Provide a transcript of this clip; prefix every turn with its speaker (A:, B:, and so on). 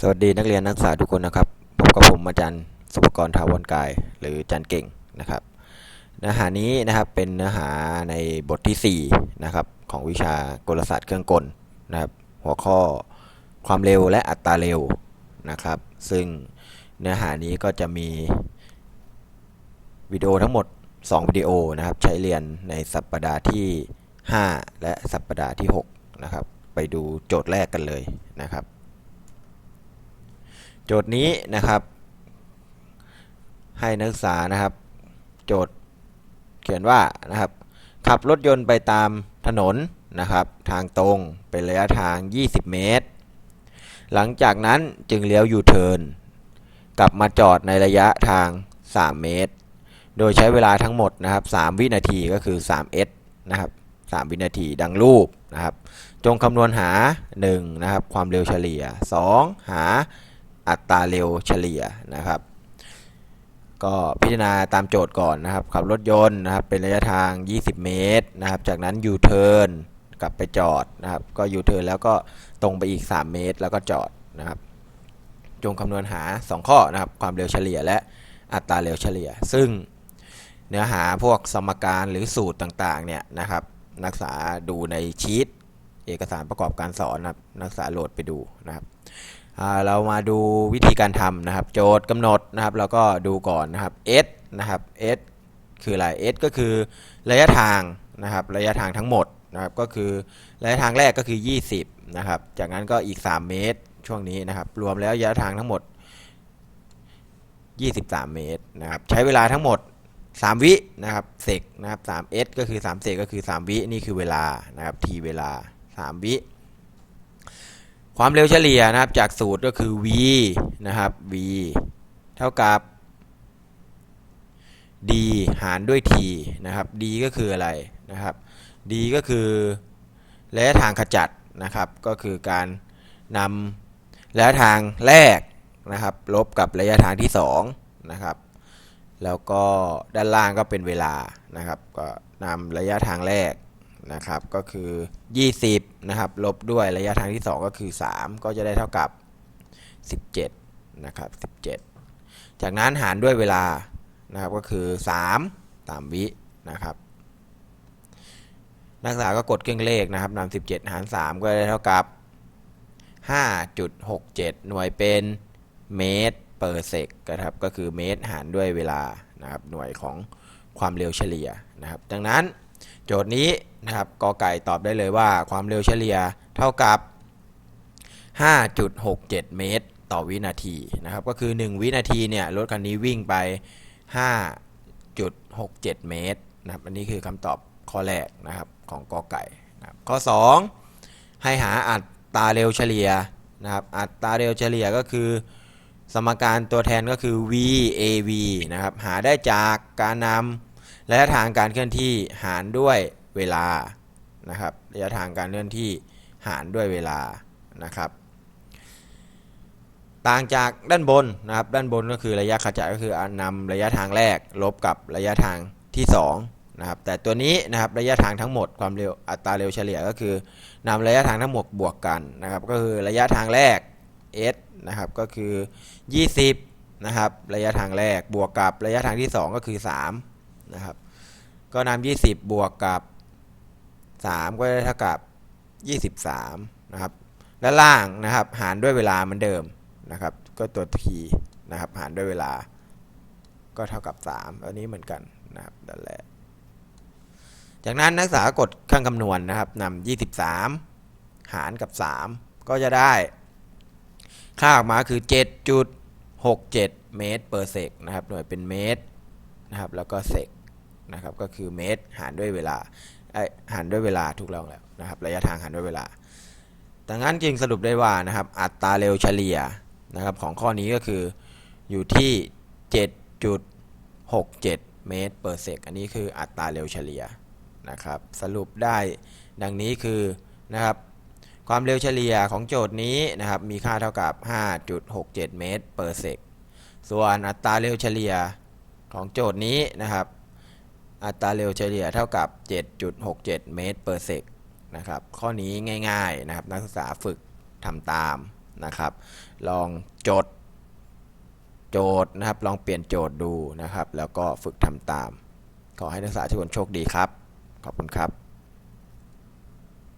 A: สวัสดีนักเรียนนักศึกษาทุกคนนะครับพบกับผมอาจารย์สุภกรทาวรกาย หรืออาจารย์เก่งนะครับ เนื้อหานี้นะครับเป็นเนื้อหาในบทที่4นะครับของวิชากลศาสตร์เครื่องกลนะครับ หัวข้อความเร็วและอัตราเร็วนะครับ ซึ่งเนื้อหานี้ก็จะมีวิดีโอทั้งหมด 2 วิดีโอนะครับ ใช้เรียนในสัปดาห์ที่ 5 และสัปดาห์ที่6นะครับ ไปดูโจทย์แรกกันเลยนะครับ โจทย์นี้นะครับ ให้นักศึกษานะครับ โจทย์เขียนว่านะครับ ขับรถยนต์ไปตามถนนนะครับ ทางตรงเป็นระยะทาง 20 เมตร หลังจากนั้นจึงเลี้ยวยูเทิร์นกลับมาจอดในระยะทาง 3 เมตร โดยใช้เวลาทั้งหมดนะครับ 3 วินาทีก็คือ 3s นะครับ 3 วินาทีดังรูปนะครับ จงคำนวณหา 1 นะครับ ความเร็วเฉลี่ย 2 หา อัตราเร็วเฉลี่ยนะครับ ก็พิจารณาตามโจทย์ก่อนนะครับ ขับรถยนต์นะครับเป็นระยะทาง 20 เมตรนะครับ จากนั้นยูเทิร์นกลับไปจอดนะครับ ก็ยูเทิร์นแล้วก็ตรงไปอีก 3 เมตรแล้วก็จอดนะครับ จงคำนวณหา 2 ข้อนะครับ ความเร็วเฉลี่ยและอัตราเร็วเฉลี่ย ซึ่งเนื้อหาพวกสมการหรือสูตรต่างๆเนี่ยนะครับ นักศึกษาดูในชีตเอกสารประกอบการสอนนะครับนักศึกษาโหลดไปดูนะครับ เรามาดูวิธีการทำนะครับ โจทย์กำหนดนะครับแล้วก็ดูก่อนนะครับ s นะครับ s คืออะไร s ก็คือระยะทางนะครับระยะทางทั้งหมดนะครับก็คือระยะทางแรกก็คือ 20นะครับจากนั้นก็อีก 3 เมตรช่วงนี้นะครับ รวมแล้วระยะทางทั้งหมด 23 เมตรนะครับใช้เวลาทั้งหมด 3 วินะครับเซกนะครับ 3s ก็คือ3เซกก็คือ 3 วินี่คือเวลานะครับ t เวลา 3 วิ ความเร็วเฉลี่ยนะครับจากสูตรก็คือ v นะครับ v เท่ากับ d หารด้วย t นะครับ d ก็คืออะไรนะครับ d ก็คือระยะทางขจัดนะครับ ก็คือการนำระยะทางแรกนะครับ ลบกับระยะทางที่2นะครับแล้วก็ด้านล่างก็เป็นเวลานะครับ ก็นำระยะทางแรก นะครับก็คือ 20 นะครับ ลบด้วยระยะทางที่ 2 ก็คือ 3 ก็จะได้เท่ากับ 17 นะครับ 17 จากนั้นหารด้วยเวลานะครับก็คือ3ตามวินะครับนักศึกษาก็กดเครื่องเลขนะครับนำ17 หาร 3 ก็ได้เท่ากับ 5.67 หน่วยเป็นเมตรเปอร์เซกนะครับก็คือเมตรหารด้วยเวลานะครับหน่วยของความเร็วเฉลี่ยนะครับ ดังนั้นโจทย์นี้ นะครับกอไก่ตอบได้เลยว่าความเร็วเฉลี่ยเท่ากับ 5.67 เมตร ต่อวินาทีนะครับ ก็คือ 1 วินาทีเนี่ยรถคันนี้วิ่งไป 5.67 เมตรนะครับอันนี้คือคำตอบข้อแรกนะครับของกอไก่นะครับข้อ 2 ให้หาอัตราเร็วเฉลี่ยนะครับอัตราเร็วเฉลี่ยก็คือ สมการตัวแทนก็คือ VAV นะครับหาได้จากการนำระยะทางการเคลื่อนที่หารด้วย เวลานะครับระยะทางการเคลื่อนที่หารด้วยเวลานะครับ ต่างจากด้านบนนะครับด้านบนก็คือระยะขจัดก็คือนำระยะทางแรก ลบกับระยะทางที่2นะครับแต่ตัวนี้นะครับระยะทางทั้งหมดความเร็วอัตราเร็วเฉลี่ยก็คือนำระยะทางทั้งหมดบวกกันนะครับ ก็คือระยะทางแรก s นะครับก็คือ 20นะครับระยะทางแรกบวกกับระยะทางที่ 2 ก็คือ3นะครับก็นำ20 บวกกับ 3 ก็ได้เท่ากับ 23 นะครับด้านล่างนะครับหารด้วยเวลาเหมือนเดิมนะครับ ก็ตัว t นะครับหารด้วยเวลา ก็เท่ากับ 3 อันนี้เหมือนกันนะครับด้านแรกจากนั้นนักศึกษากดเครื่องคำนวณนะครับนำ23 หารกับ 3 ก็จะได้ ค่าออกมาคือ 7.67 เมตรเปอร์เซกนะครับหน่วยเป็นเมตรนะครับแล้วก็เซกนะครับก็คือเมตรหารด้วยเวลา หารด้วยเวลาถูกต้องแล้วนะครับระยะทางหารด้วยเวลาดังนั้นจึงสรุปได้ว่านะครับอัตราเร็วเฉลี่ยนะครับของข้อนี้ก็คืออยู่ที่ 7.67 เมตรเปอร์เซกอันนี้คืออัตราเร็วเฉลี่ยนะครับสรุปได้ดังนี้คือนะครับความเร็วเฉลี่ยของโจทย์นี้นะครับมีค่าเท่ากับ 5.67 เมตรเปอร์เซกส่วนอัตราเร็วเฉลี่ยของโจทย์นี้นะครับ อัตราเร็วเฉลี่ยเท่ากับ 7.67 เมตรเปอร์เซกนะครับ ข้อนี้ง่ายๆนะครับ นักศึกษาฝึกทำตามนะครับ ลองจดโจทย์นะครับ ลองเปลี่ยนโจทย์ดูนะครับ แล้วก็ฝึกทำตาม ขอให้นักศึกษาทุกคนโชคดีครับ ขอบคุณครับ